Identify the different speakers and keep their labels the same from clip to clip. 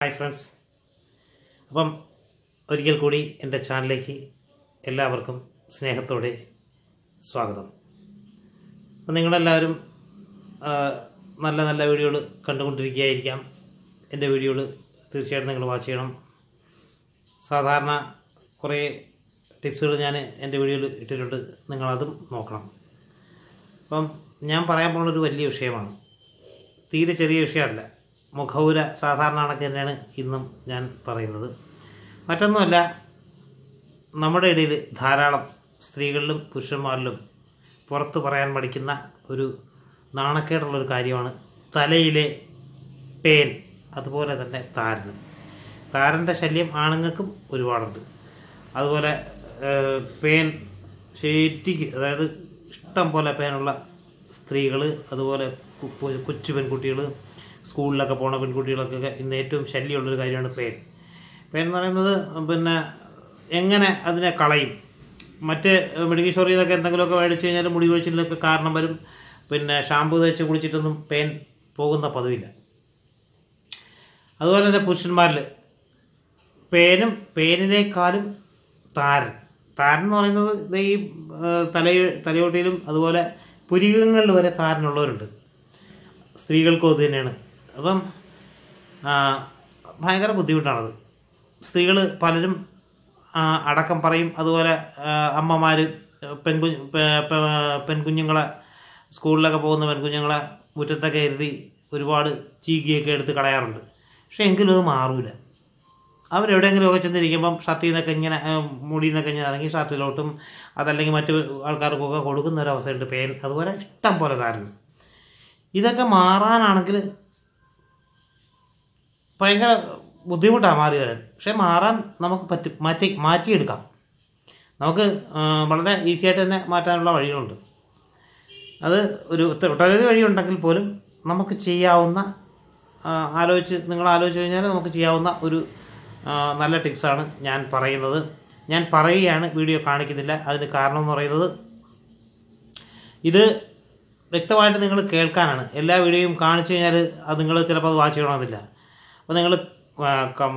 Speaker 1: Hi friends. അപ്പം ഒരിക്കൽ കൂടി എന്റെ ചാനലിലേക്ക് എല്ലാവർക്കും സ്നേഹത്തോടെ സ്വാഗതം. അപ്പം നിങ്ങളെല്ലാവരും നല്ല നല്ല വീഡിയോകൾ കണ്ടുകൊണ്ടിരിക്കുകയായിരിക്കാം. എന്റെ വീഡിയോകൾ തീർച്ചയായിട്ടും നിങ്ങൾ വാച്ച് ചെയ്യണം. സാധാരണ കുറേ ടിപ്സുകൾ ഞാൻ എന്റെ വീഡിയോയിൽ ഇട്ടിട്ടുണ്ട്. നിങ്ങളതും നോക്കണം. അപ്പം ഞാൻ പറയാൻ പോകുന്നൊരു വലിയ വിഷയമാണ്. തീരെ ചെറിയ വിഷയമല്ല. മുഖൗര സാധാരണ കണക്ക് തന്നെയാണ് ഇന്നും ഞാൻ പറയുന്നത്. മറ്റൊന്നുമല്ല നമ്മുടെ ഇടയിൽ ധാരാളം സ്ത്രീകളിലും പുരുഷന്മാരിലും പുറത്ത് പറയാൻ പഠിക്കുന്ന ഒരു നാണക്കേടുള്ളൊരു കാര്യമാണ് തലയിലെ പേൻ അതുപോലെ തന്നെ താരനും. താരന്റെ ശല്യം ആണുങ്ങൾക്കും ഒരുപാടുണ്ട്. അതുപോലെ പേൻ ശരിക്ക് അതായത് ഇഷ്ടം പോലെ പേനുള്ള സ്ത്രീകൾ അതുപോലെ കൊച്ചു പെൺകുട്ടികൾ സ്കൂളിലൊക്കെ പോണ പെൺകുട്ടികൾക്കൊക്കെ ഇന്ന് ഏറ്റവും ശല്യമുള്ളൊരു കാര്യമാണ് പേൻ. പേൻ എന്ന് പറയുന്നത് പിന്നെ എങ്ങനെ അതിനെ കളയും? മറ്റ് മെഡിക്കൽ സ്റ്റോറിൽ നിന്നൊക്കെ എന്തെങ്കിലുമൊക്കെ മേടിച്ച് കഴിഞ്ഞാൽ മുടി കൊഴിച്ചിലൊക്കെ കാരണം വരും. പിന്നെ ഷാമ്പു തേച്ച് കുളിച്ചിട്ടൊന്നും പേൻ പോകുന്ന പതിവില്ല. അതുപോലെ തന്നെ പുരുഷന്മാരിൽ പേനും പേനിനേക്കാളും താരൻ. താരൻ എന്ന് പറയുന്നത് ഈ തല തലയോട്ടിയിലും അതുപോലെ പുരികങ്ങളിൽ വരെ താരനുള്ളവരുണ്ട്. സ്ത്രീകൾക്കും അത് തന്നെയാണ്. അപ്പം ഭയങ്കര ബുദ്ധിമുട്ടാണത്. സ്ത്രീകൾ പലരും അടക്കം പറയും. അതുപോലെ അമ്മമാർ പെൺകു പെൺകുഞ്ഞുങ്ങളെ സ്കൂളിലൊക്കെ പോകുന്ന പെൺകുഞ്ഞുങ്ങളെ മുറ്റത്തൊക്കെ എഴുതി ഒരുപാട് ചീകിയൊക്കെ എടുത്ത് കളയാറുണ്ട്. പക്ഷേ എങ്കിലും അത് മാറൂല. അവരെവിടെയെങ്കിലുമൊക്കെ ചെന്നിരിക്കുമ്പം ഷർട്ടിൽ നിന്നൊക്കെ ഇങ്ങനെ മുടി നിന്നൊക്കെ ഇങ്ങനെ ഇറങ്ങി ഷർട്ടിലോട്ടും അതല്ലെങ്കിൽ മറ്റു ആൾക്കാർക്കൊക്കെ കൊടുക്കുന്ന ഒരു അവസരമുണ്ട് പേൻ അതുപോലെ ഇഷ്ടം പോലെ താരൻ ഇതൊക്കെ മാറാനാണെങ്കിൽ ഭയങ്കര ബുദ്ധിമുട്ടാണ് മാറി വരാൻ പക്ഷെ മാറാൻ നമുക്ക് പറ്റും മാറ്റി മാറ്റിയെടുക്കാം. നമുക്ക് വളരെ ഈസി ആയിട്ട് തന്നെ മാറ്റാനുള്ള വഴികളുണ്ട്. അത് ഒരു ഒട്ടനവധി വഴിയുണ്ടെങ്കിൽ പോലും നമുക്ക് ചെയ്യാവുന്ന ആലോചിച്ച് നിങ്ങൾ ആലോചിച്ച് കഴിഞ്ഞാൽ നമുക്ക് ചെയ്യാവുന്ന ഒരു നല്ല ടിപ്സാണ് ഞാൻ പറയുന്നത്. ഞാൻ പറയുകയാണ് വീഡിയോ കാണിക്കുന്നില്ല. അതിന് കാരണം എന്ന് പറയുന്നത് ഇത് വ്യക്തമായിട്ട് നിങ്ങൾ കേൾക്കാനാണ്. എല്ലാ വീഡിയോയും കാണിച്ചു കഴിഞ്ഞാൽ അത് നിങ്ങൾ ചിലപ്പോൾ അത് വാച്ച് ചെയ്യണമെന്നില്ല. അപ്പോൾ നിങ്ങൾ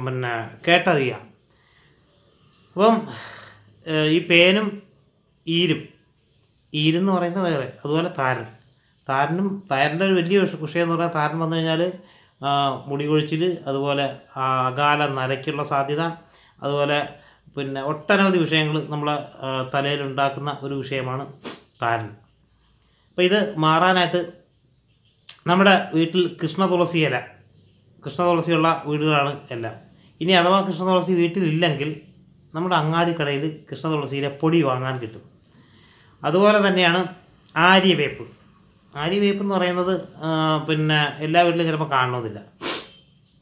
Speaker 1: പിന്നെ കേട്ടറിയാം. അപ്പം ഈ പേനും ഈരും. ഈരെന്ന് പറയുന്നത് വേറെ അതുപോലെ താരൻ. താരനും താരന്റെ ഒരു വലിയ വിഷ- വിഷയം എന്ന് പറഞ്ഞാൽ താരൻ വന്നു കഴിഞ്ഞാൽ മുടി കൊഴിച്ചിൽ അതുപോലെ അകാല നരയ്ക്കുള്ള സാധ്യത അതുപോലെ പിന്നെ ഒട്ടനവധി വിഷയങ്ങൾ നമ്മളെ തലയിലുണ്ടാക്കുന്ന ഒരു വിഷയമാണ് താരൻ. അപ്പോൾ ഇത് മാറാനായിട്ട് നമ്മുടെ വീട്ടിൽ കൃഷ്ണ തുളസി ഇല. കൃഷ്ണ തുളസിയുള്ള വീടുകളാണ് എല്ലാം. ഇനി അഥവാ കൃഷ്ണ തുളസി വീട്ടിലില്ലെങ്കിൽ നമ്മുടെ അങ്ങാടിക്കടയിൽ കൃഷ്ണ തുളസിയിലെ പൊടി വാങ്ങാൻ കിട്ടും. അതുപോലെ തന്നെയാണ് ആര്യവേപ്പ്. ആര്യവേപ്പ് എന്ന് പറയുന്നത് പിന്നെ എല്ലാ വീട്ടിലും ചിലപ്പോൾ കാണണമെന്നില്ല.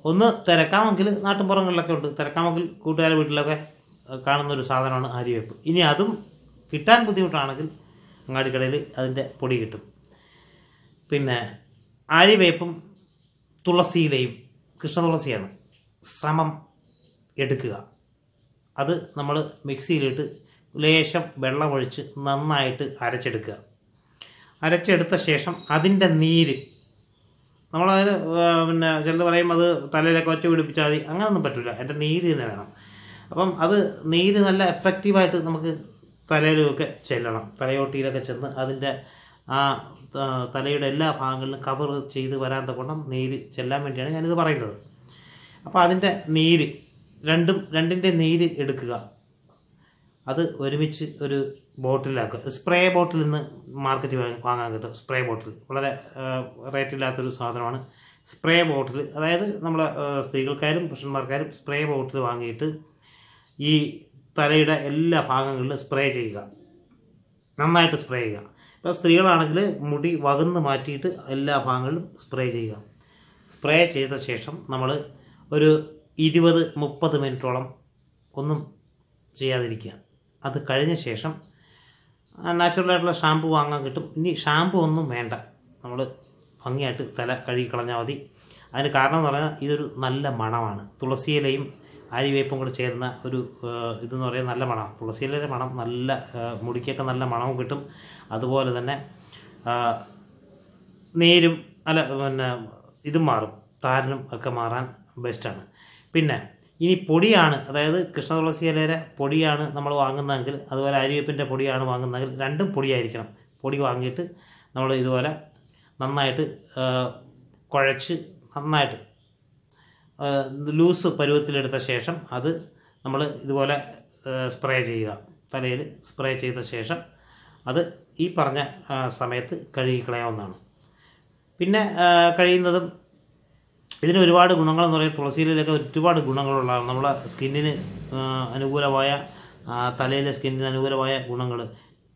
Speaker 1: ഒന്ന് തിരക്കാമെങ്കിൽ നാട്ടിൻപുറങ്ങളിലൊക്കെ ഉണ്ട്. തിരക്കാമെങ്കിൽ കൂട്ടുകാരുടെ വീട്ടിലൊക്കെ കാണുന്ന ഒരു സാധനമാണ് ആര്യവേപ്പ്. ഇനി അതും കിട്ടാൻ ബുദ്ധിമുട്ടാണെങ്കിൽ അങ്ങാടി കടയിൽ അതിന്റെ പൊടി കിട്ടും. പിന്നെ ആര്യവേപ്പും തുളസിയിലയും കൃഷ്ണ തുളസിയാണ് സമം എടുക്കുക. അത് നമ്മൾ മിക്സിയിലിട്ട് ലേശം വെള്ളമൊഴിച്ച് നന്നായിട്ട് അരച്ചെടുക്കുക. അരച്ചെടുത്ത ശേഷം അതിന്റെ നീര് നമ്മളതിന് പിന്നെ ചിലർ പറയും അത് തലയിലൊക്കെ വെച്ച് പിടിപ്പിച്ചാൽ മതി. അങ്ങനൊന്നും പറ്റില്ല അതിന്റെ നീര് തന്നെ വേണം. അപ്പം അത് നീര് നല്ല എഫക്റ്റീവായിട്ട് നമുക്ക് തലയിലുമൊക്കെ ചെല്ലണം. തലയോട്ടിയിലൊക്കെ ചെന്ന് അതിന്റെ ആ തലയുടെ എല്ലാ ഭാഗങ്ങളിലും കവർ ചെയ്ത് വരാൻ തക്കോണം നീര് ചെല്ലാൻ വേണ്ടിയാണ് ഞാനിത് പറയുന്നത്. അപ്പോൾ അതിന്റെ നീര് രണ്ടും രണ്ടിന്റെ നീര് എടുക്കുക. അത് ഒരുമിച്ച് ഒരു ബോട്ടിലാക്കുക. സ്പ്രേ ബോട്ടിൽ നിന്ന് മാർക്കറ്റിൽ വാങ്ങ- വാങ്ങാൻ കിട്ടും. സ്പ്രേ ബോട്ടിൽ വളരെ റേറ്റില്ലാത്തൊരു സാധനമാണ്. സ്പ്രേ ബോട്ടിൽ അതായത് നമ്മളെ സ്ത്രീകൾക്കാരും പുരുഷന്മാർക്കാരും സ്പ്രേ ബോട്ടിൽ വാങ്ങിയിട്ട് ഈ തലയുടെ എല്ലാ ഭാഗങ്ങളിലും സ്പ്രേ ചെയ്യുക. നന്നായിട്ട് സ്പ്രേ ചെയ്യുക. ഇപ്പോൾ സ്ത്രീകളാണെങ്കിൽ മുടി വകന്ന് മാറ്റിയിട്ട് എല്ലാ ഭാഗങ്ങളിലും സ്പ്രേ ചെയ്യുക. സ്പ്രേ ചെയ്ത ശേഷം നമ്മൾ ഒരു ഇരുപത് മുപ്പത് മിനിറ്റോളം ഒന്നും ചെയ്യാതിരിക്കുക. അത് കഴിഞ്ഞ ശേഷം നാച്ചുറലായിട്ടുള്ള ഷാമ്പു വാങ്ങാൻ കിട്ടും. ഇനി ഷാമ്പു ഒന്നും വേണ്ട. നമ്മൾ ഭംഗിയായിട്ട് തല കഴുകി കളഞ്ഞാൽ മതി. അതിന് കാരണം എന്ന് പറഞ്ഞാൽ ഇതൊരു നല്ല മണമാണ്. തുളസിയിലയും ആര്യവേപ്പും കൂടെ ചേർന്ന ഒരു ഇതെന്ന് പറയുന്നത് നല്ല മണം. തുളസിയിലെ മണം നല്ല മുടിക്കൊക്കെ നല്ല മണവും കിട്ടും. അതുപോലെ തന്നെ നേരും അല്ല പിന്നെ ഇതും മാറും. താരനും ഒക്കെ മാറാൻ ബെസ്റ്റാണ് പിന്നെ ഇനി പൊടിയാണ് അതായത് കൃഷ്ണ തുളസി ഇലയുടെ പൊടിയാണ് നമ്മൾ വാങ്ങുന്നതെങ്കിൽ അതുപോലെ അരിവേപ്പിന്റെ പൊടിയാണ് വാങ്ങുന്നതെങ്കിൽ രണ്ടും പൊടിയായിരിക്കണം. പൊടി വാങ്ങിയിട്ട് നമ്മൾ ഇതുപോലെ നന്നായിട്ട് കുഴച്ച് നന്നായിട്ട് ലൂസ് പരുവത്തിലെടുത്ത ശേഷം അത് നമ്മൾ ഇതുപോലെ സ്പ്രേ ചെയ്യുക. തലയിൽ സ്പ്രേ ചെയ്ത ശേഷം അത് ഈ പറഞ്ഞ സമയത്ത് കഴുകിക്കളയാവുന്നതാണ്. പിന്നെ കഴിയുന്നതും ഇതിന് ഒരുപാട് ഗുണങ്ങളെന്ന് പറയുന്നത് തുളസിയിലൊക്കെ ഒരുപാട് ഗുണങ്ങളുള്ളതാണ്. നമ്മളെ സ്കിന്നിന് അനുകൂലമായ തലയിലെ സ്കിന്നിന് അനുകൂലമായ ഗുണങ്ങൾ.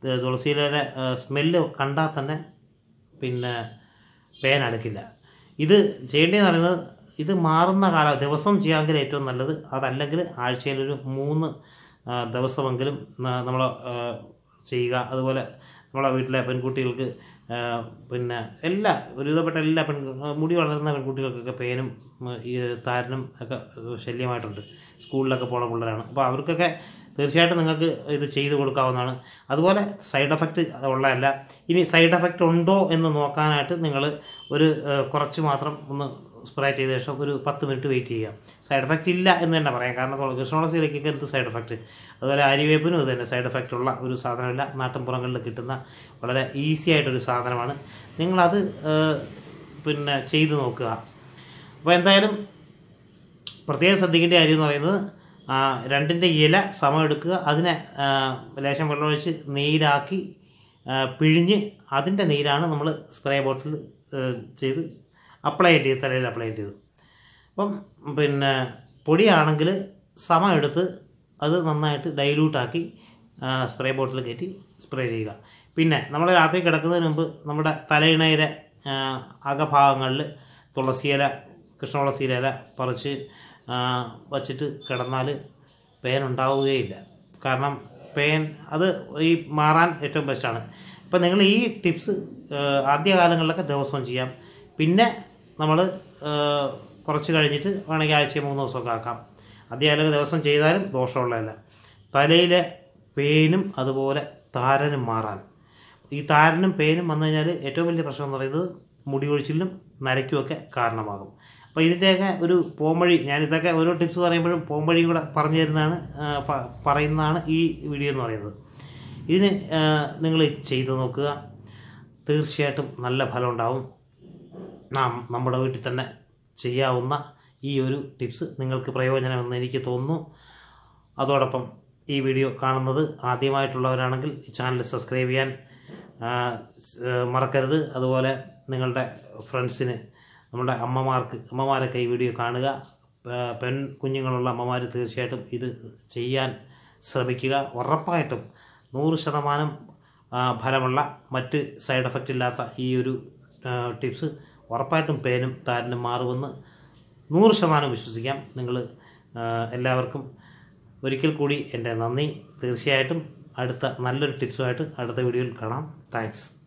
Speaker 1: തുളസിയിലെ സ്മെല്ല് കണ്ടാൽ തന്നെ പിന്നെ പേൻ അടുക്കില്ല ഇത് ചെയ്യേണ്ടതെന്ന് പറയുന്നത് ഇത് മാറുന്ന കാല ദിവസം ചെയ്യാമെങ്കിൽ ഏറ്റവും നല്ലത് അതല്ലെങ്കിൽ ആഴ്ചയിൽ ഒരു മൂന്ന് ദിവസമെങ്കിലും നമ്മൾ ചെയ്യുക. അതുപോലെ നമ്മളെ വീട്ടിലെ പെൺകുട്ടികൾക്ക് പിന്നെ എല്ലാ ഒരുവിധപ്പെട്ട എല്ലാ പെൺ മുടി വളരുന്ന പെൺകുട്ടികൾക്കൊക്കെ പേനും ഈ താരനും ഒക്കെ ശല്യമായിട്ടുണ്ട്. സ്കൂളിലൊക്കെ പോണ പിള്ളേരാണ്. അപ്പോൾ അവർക്കൊക്കെ തീർച്ചയായിട്ടും നിങ്ങൾക്ക് ഇത് ചെയ്തു കൊടുക്കാവുന്നതാണ്. അതുപോലെ സൈഡ് എഫക്റ്റ് ഉള്ളതല്ല. ഇനി സൈഡ് എഫക്റ്റ് ഉണ്ടോ എന്ന് നോക്കാനായിട്ട് നിങ്ങൾ ഒരു കുറച്ച് മാത്രം ഒന്ന് സ്പ്രേ ചെയ്ത ശേഷം ഒരു പത്ത് മിനിറ്റ് വെയിറ്റ് ചെയ്യാം. സൈഡ് എഫക്റ്റ് ഇല്ല എന്ന് തന്നെ പറയാം. കാരണം കൃഷ്ണോളസിയിലേക്കൊക്കെ എന്ത് സൈഡ് എഫക്റ്റ് അതുപോലെ അരിവേപ്പിനും ഇത് തന്നെ സൈഡ് എഫക്റ്റ് ഉള്ള ഒരു സാധനമില്ല. നാട്ടിൻപുറങ്ങളിൽ കിട്ടുന്ന വളരെ ഈസി ആയിട്ടൊരു സാധനമാണ്. നിങ്ങളത് പിന്നെ ചെയ്ത് നോക്കുക. അപ്പോൾ എന്തായാലും പ്രത്യേകം ശ്രദ്ധിക്കേണ്ട കാര്യം എന്ന് പറയുന്നത് രണ്ടിന്റെ ഇല സമം എടുക്കുക. അതിനെ ലേശം വെള്ളമൊഴിച്ച് നീരാക്കി പിഴിഞ്ഞ് അതിന്റെ നീരാണ് നമ്മൾ സ്പ്രേ ബോട്ടിൽ ചെയ്ത് അപ്ലൈ ചെയ്ത് തലയിൽ അപ്ലൈ ചെയ്ത്. അപ്പം പിന്നെ പൊടിയാണെങ്കിൽ സമം എടുത്ത് അത് നന്നായിട്ട് ഡൈല്യൂട്ടാക്കി സ്പ്രേ ബോട്ടിൽ കയറ്റി സ്പ്രേ ചെയ്യുക. പിന്നെ നമ്മൾ രാത്രി കിടക്കുന്നതിന് മുമ്പ് നമ്മുടെ തലയിണയിലെ അകഭാഗങ്ങളിൽ തുളസിയില കൃഷ്ണതുളസിയില തുളസിയില പറിച്ച് വച്ചിട്ട് കിടന്നാൽ പേൻ ഉണ്ടാവുകയില്ല. കാരണം പേൻ അത് ഈ മാറാൻ ഏറ്റവും ബെസ്റ്റാണ് ഇപ്പം നിങ്ങൾ ഈ ടിപ്സ് ആദ്യകാലങ്ങളിലൊക്കെ ദിവസവും ചെയ്യാം. പിന്നെ നമ്മൾ കുറച്ച് കഴിഞ്ഞിട്ട് വേണമെങ്കിൽ ആഴ്ച മൂന്ന് ദിവസമൊക്കെ ആക്കാം. അധ്യാപക ദിവസം ചെയ്താലും ദോഷമുള്ളതല്ല. തലയിലെ പെയിനും അതുപോലെ താരനും മാറാൻ. ഈ താരനും പെയിനും വന്നു കഴിഞ്ഞാൽ ഏറ്റവും വലിയ പ്രശ്നം എന്ന് പറയുന്നത് മുടി ഒഴിച്ചിലും നരയ്ക്കുമൊക്കെ കാരണമാകും. അപ്പോൾ ഇതിന്റെയൊക്കെ ഒരു പോംവഴി ഞാൻ ഇതൊക്കെ ഓരോ ടിപ്സ് പറയുമ്പോഴും പോംവഴിയും കൂടെ പറഞ്ഞു തരുന്നതാണ് പറയുന്നതാണ് ഈ വീഡിയോ എന്ന് പറയുന്നത്. ഇതിന് നിങ്ങൾ ചെയ്തു നോക്കുക. തീർച്ചയായിട്ടും നല്ല ഫലം ഉണ്ടാവും. നാം നമ്മുടെ വീട്ടിൽ തന്നെ ചെയ്യാവുന്ന ഈ ഒരു ടിപ്സ് നിങ്ങൾക്ക് പ്രയോജനമെന്ന് എനിക്ക് തോന്നുന്നു. അതോടൊപ്പം ഈ വീഡിയോ കാണുന്നത് ആദ്യമായിട്ടുള്ളവരാണെങ്കിൽ ഈ ചാനൽ സബ്സ്ക്രൈബ് ചെയ്യാൻ മറക്കരുത്. അതുപോലെ നിങ്ങളുടെ ഫ്രണ്ട്സിന് നമ്മുടെ അമ്മമാർക്ക് അമ്മമാരൊക്കെ ഈ വീഡിയോ കാണുക. പെൺ കുഞ്ഞുങ്ങളുള്ള അമ്മമാർ തീർച്ചയായിട്ടും ഇത് ചെയ്യാൻ ശ്രമിക്കുക. ഉറപ്പായിട്ടും നൂറ് ശതമാനം ഫലമുള്ള മറ്റ് സൈഡ് എഫക്റ്റ് ഇല്ലാത്ത ഈ ഒരു ടിപ്സ് ഉറപ്പായിട്ടും പേനും താരനും മാറുമെന്ന് നൂറ് ശതമാനം വിശ്വസിക്കാം. നിങ്ങൾ എല്ലാവർക്കും ഒരിക്കൽ കൂടി എന്റെ നന്ദി. തീർച്ചയായിട്ടും അടുത്ത നല്ലൊരു ടിപ്സുമായിട്ട് അടുത്ത വീഡിയോയിൽ കാണാം. താങ്ക്സ്.